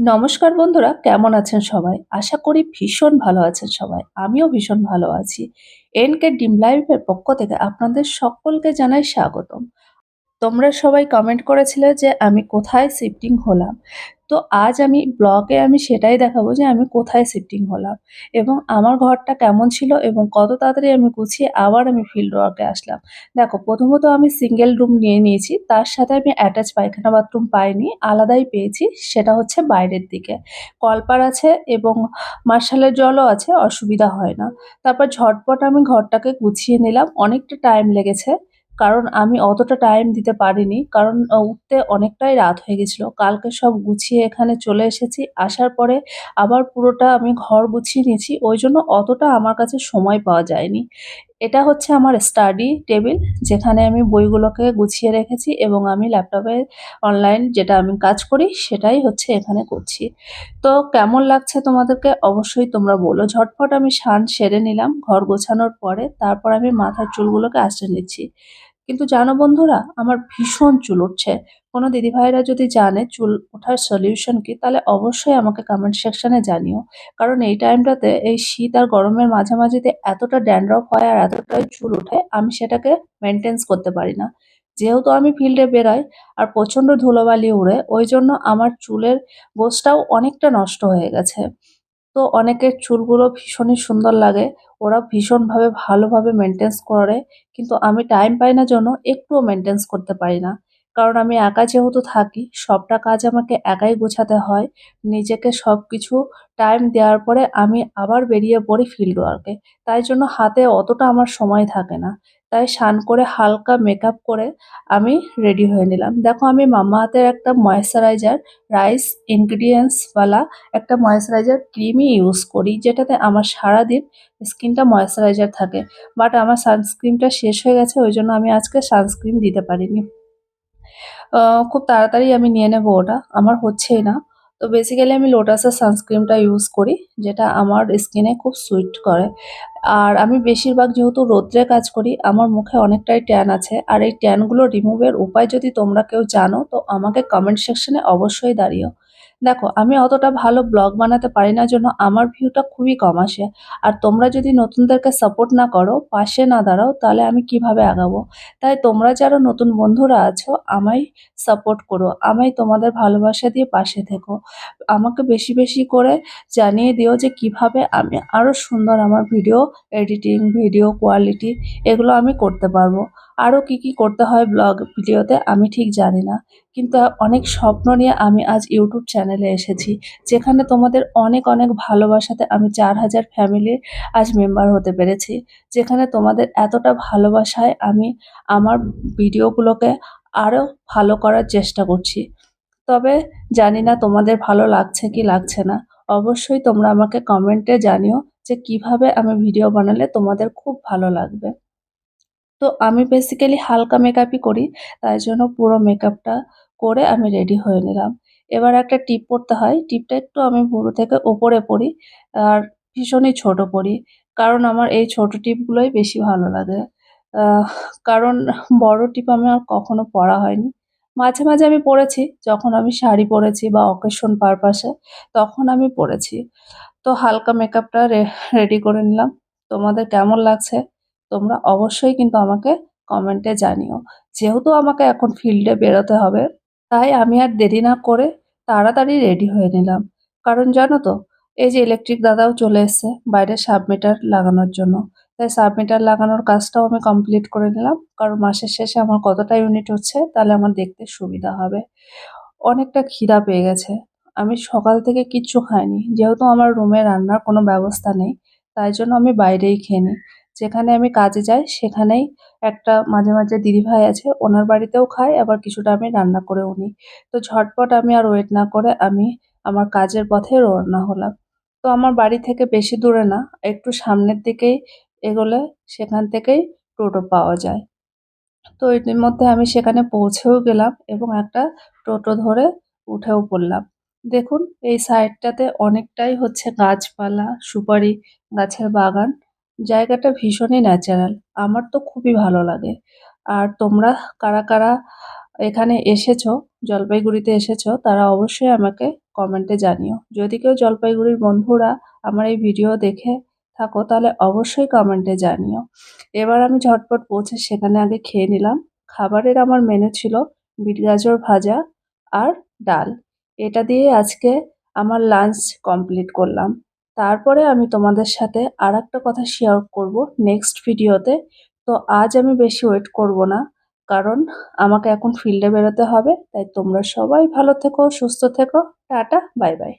নমস্কার বন্ধুরা, কেমন আছেন সবাই? আশা করি ভীষণ ভালো আছেন সবাই। আমিও ভীষণ ভালো আছি। এনকে ডিম লাইফের পক্ষ থেকে আপনাদের সকলকে জানাই স্বাগতম। তোমরা সবাই কমেন্ট করেছিলে যে আমি কোথায় শিফটিং হলাম। তো আজ আমি ব্লগে আমি সেটাই দেখাবো যে আমি কোথায় শিফটিং হলাম এবং আমার ঘরটা কেমন ছিল এবং কত তাড়াতাড়ি আমি গুছিয়ে আবার আমি ফিল্ড ওয়ার্কে আসলাম। দেখো, প্রথমত আমি সিঙ্গেল রুম নিয়ে নিয়েছি, তার সাথে আমি অ্যাটাচ পায়খানা বাথরুম পাইনি, আলাদাই পেয়েছি, সেটা হচ্ছে বাইরের দিকে। কলপার আছে এবং মার্শালের জলও আছে, অসুবিধা হয় না। তারপর ঝটপট আমি ঘরটাকে গুছিয়ে নিলাম, অনেকটা টাইম লেগেছে। কারণ আমি অতটা টাইম দিতে পারিনি। কারণ উঠতে অনেকটাই রাত হয়ে গেছিল। কালকে সব গুছিয়ে এখানে চলে এসেছি। আসার পরে আবার পুরোটা আমি ঘর গুছিয়ে নিয়েছি। ওই জন্য অতটা আমার কাছে সময় পাওয়া যায়নি। এটা হচ্ছে আমার স্টাডি টেবিল যেখানে আমি বইগুলোকে গুছিয়ে রেখেছি এবং আমি ল্যাপটপে অনলাইন যেটা আমি কাজ করি, সেটাই হচ্ছে এখানে করছি। তো কেমন লাগছে তোমাদেরকে? অবশ্যই তোমরা বলো। ঝটফট আমি সান সেরে নিলাম, ঘর গোছানোর পরে। তারপর আমি মাথার চুলগুলোকে আসতে নিচ্ছি। কিন্তু জানো বন্ধুরা, আমার ভীষণ চুল উঠছে। কোনো দিদিভাইরা যদি জানে চুল ওঠার সলিউশন কি, তাহলে অবশ্যই আমাকে কমেন্ট সেকশানে জানিও। কারণ এই টাইমটাতে এই শীত আর গরমের মাঝামাঝিতে এতটা ড্যান্ড্রফ হয় আর এতটাই চুল ওঠে, আমি সেটাকে মেনটেন্স করতে পারি না। যেহেতু আমি ফিল্ডে বেরোই আর প্রচণ্ড ধুলোবালি উড়ে, ওই জন্য আমার চুলের গোছটাও অনেকটা নষ্ট হয়ে গেছে। তো অনেকের চুলগুলো ভীষণই সুন্দর লাগে। ওরা ভীষণভাবে ভালোভাবে মেনটেন্স করে। কিন্তু আমি টাইম পাই না জন্য একটুও মেনটেন্স করতে পারি না। কারণ আমি একা যেহেতু থাকি, সবটা কাজ আমাকে একাই গোছাতে হয়। নিজেকে সব কিছু টাইম দেওয়ার পরে আমি আবার বেরিয়ে পড়ি ফিল্ড ওয়ার্কে তাই জন্য হাতে অতটা আমার সময় থাকে না। তাই স্নান করে হালকা মেকআপ করে আমি রেডি হয়ে নিলাম। দেখো আমি মামা হাতের একটা ময়েশ্চারাইজার রাইস ইনগ্রিডিয়েন্টসওয়ালা একটা ময়েশ্চারাইজার ক্রিমই ইউজ করি, যেটাতে আমার সারাদিন স্কিনটা ময়েশ্চারাইজার থাকে। বাট আমার সানস্ক্রিনটা শেষ হয়ে গেছে, ওই জন্য আমি আজকে সানস্ক্রিন দিতে পারিনি। খুব তাড়াতাড়ি আমি নিয়ে নেব ওটা, আমার হচ্ছেই না। তো বেসিক্যালি আমি লোটাসের সানস্ক্রিমটা ইউজ করি, যেটা আমার স্কিনে খুব সুইট করে। আর আমি বেশিরভাগ যেহেতু রোদ্রে কাজ করি, আমার মুখে অনেকটাই ট্যান আছে। আর এই ট্যানগুলো রিমুভের উপায় যদি তোমরা কেউ জানো, তো আমাকে কমেন্ট সেকশনে অবশ্যই দাঁড়িও দেখো, আমি অতটা ভালো ব্লগ বানাতে পারি না, জন্য আমার ভিউটা খুবই কম আসে। আর তোমরা যদি নতুনদেরকে সাপোর্ট না করো, পাশে না দাঁড়াও, তাহলে আমি কীভাবে আগাবো? তাই তোমরা যারা নতুন বন্ধুরা আছো, আমায় সাপোর্ট করো, আমায় তোমাদের ভালোবাসা দিয়ে পাশে থেকো। আমাকে বেশি বেশি করে জানিয়ে দিও যে কীভাবে আমি আরও সুন্দর আমার ভিডিও এডিটিং ভিডিও কোয়ালিটি এগুলো আমি করতে পারব। আরও কি কি করতে হয় ব্লগ ভিডিওতে আমি ঠিক জানি না। কিন্তু অনেক স্বপ্ন নিয়ে আমি আজ ইউটিউব চ্যানেলে এসেছি, যেখানে তোমাদের অনেক অনেক ভালোবাসাতে আমি চার হাজার ফ্যামিলির আজ মেম্বার হতে পেরেছি, যেখানে তোমাদের এতটা ভালোবাসায় আমি আমার ভিডিওগুলোকে আরও ভালো করার চেষ্টা করছি। তবে জানি না তোমাদের ভালো লাগছে কি লাগছে না, অবশ্যই তোমরা আমাকে কমেন্টে জানিও যে কীভাবে আমি ভিডিও বানালে তোমাদের খুব ভালো লাগবে। তো আমি বেসিক্যালি হালকা মেকআপই করি, তাই জন্য পুরো মেকআপটা করে আমি রেডি হয়ে নিলাম। এবার একটা টিপ পরতে হয় টিপটা একটু আমি ভুরু থেকে ওপরে পরি আর ভীষণই ছোট পরি কারণ আমার এই ছোট টিপগুলোই বেশি ভালো লাগে। কারণ বড় টিপ আমার কখনো পরা হয়নি। মাঝে মাঝে আমি পরেছি যখন আমি শাড়ি পরেছি বা অকেশন পারপাসে তখন আমি পরেছি। তো হালকা মেকআপটা রেডি করে নিলাম। তোমাদের কেমন লাগছে? তোমরা অবশ্যই কিন্তু আমাকে কমেন্টে জানিও। যেহেতু আমাকে এখন ফিল্ডে বেরোতে হবে, তাই আমি আর দেরি না করে তাড়াতাড়ি রেডি হয়ে নিলাম। কারণ জানো তো, এই যে ইলেকট্রিক দাদাও চলে এসছে বাইরে সাবমিটার লাগানোর জন্য। তাই সাবমিটার লাগানোর কাজটাও আমি কমপ্লিট করে নিলাম। কারণ মাসের শেষে আমার কতটা ইউনিট হচ্ছে, তাহলে আমার দেখতে সুবিধা হবে। অনেকটা খিদা পেয়ে গেছে। আমি সকাল থেকে কিচ্ছু খাইনি। যেহেতু আমার রুমে রান্নার কোনো ব্যবস্থা নেই, তাই জন্য আমি বাইরেই খেয়ে নিই। যেখানে আমি কাজে যাই, সেখানেই একটা মাঝে মাঝে দিদিভাই আছে, ওনার বাড়িতেও খাই আবার কিছুটা আমি রান্না করেও নিই তো ঝটপট আমি আর ওয়েট না করে আমি আমার কাজের পথে রওনা হলাম। তো আমার বাড়ি থেকে বেশি দূরে না, একটু সামনের দিকেই এগোলে সেখান থেকেই টোটো পাওয়া যায়। তো ইতিমধ্যে আমি সেখানে পৌঁছেও গেলাম এবং একটা টোটো ধরে উঠেও পড়লাম। দেখুন, এই সাইডটাতে অনেকটাই হচ্ছে গাছপালা, সুপারি গাছের বাগান। জায়গাটা ভীষণই ন্যাচারাল আমার তো খুবই ভালো লাগে। আর তোমরা কারা কারা এখানে এসেছ, জলপাইগুড়িতে এসেছ, তারা অবশ্যই আমাকে কমেন্টে জানিও। যদি কেউ জলপাইগুড়ির বন্ধুরা আমার এই ভিডিও দেখে থাকো, তাহলে অবশ্যই কমেন্টে জানিও। এবার আমি ঝটপট পৌঁছে সেখানে আগে খেয়ে নিলাম। খাবারের আমার মেনু ছিল বিট গাজর ভাজা আর ডাল। এটা দিয়ে আজকে আমার লাঞ্চ কমপ্লিট করলাম। তারপরে আমি তোমাদের সাথে আর একটা কথা শেয়ার করব নেক্সট ভিডিওতে তো। আজ আমি বেশি ওয়েট করব না, কারণ আমাকে এখন ফিল্ডে বেরোতে হবে, তাই তোমরা সবাই ভালো থেকো, সুস্থ থেকো, টাটা বাই বাই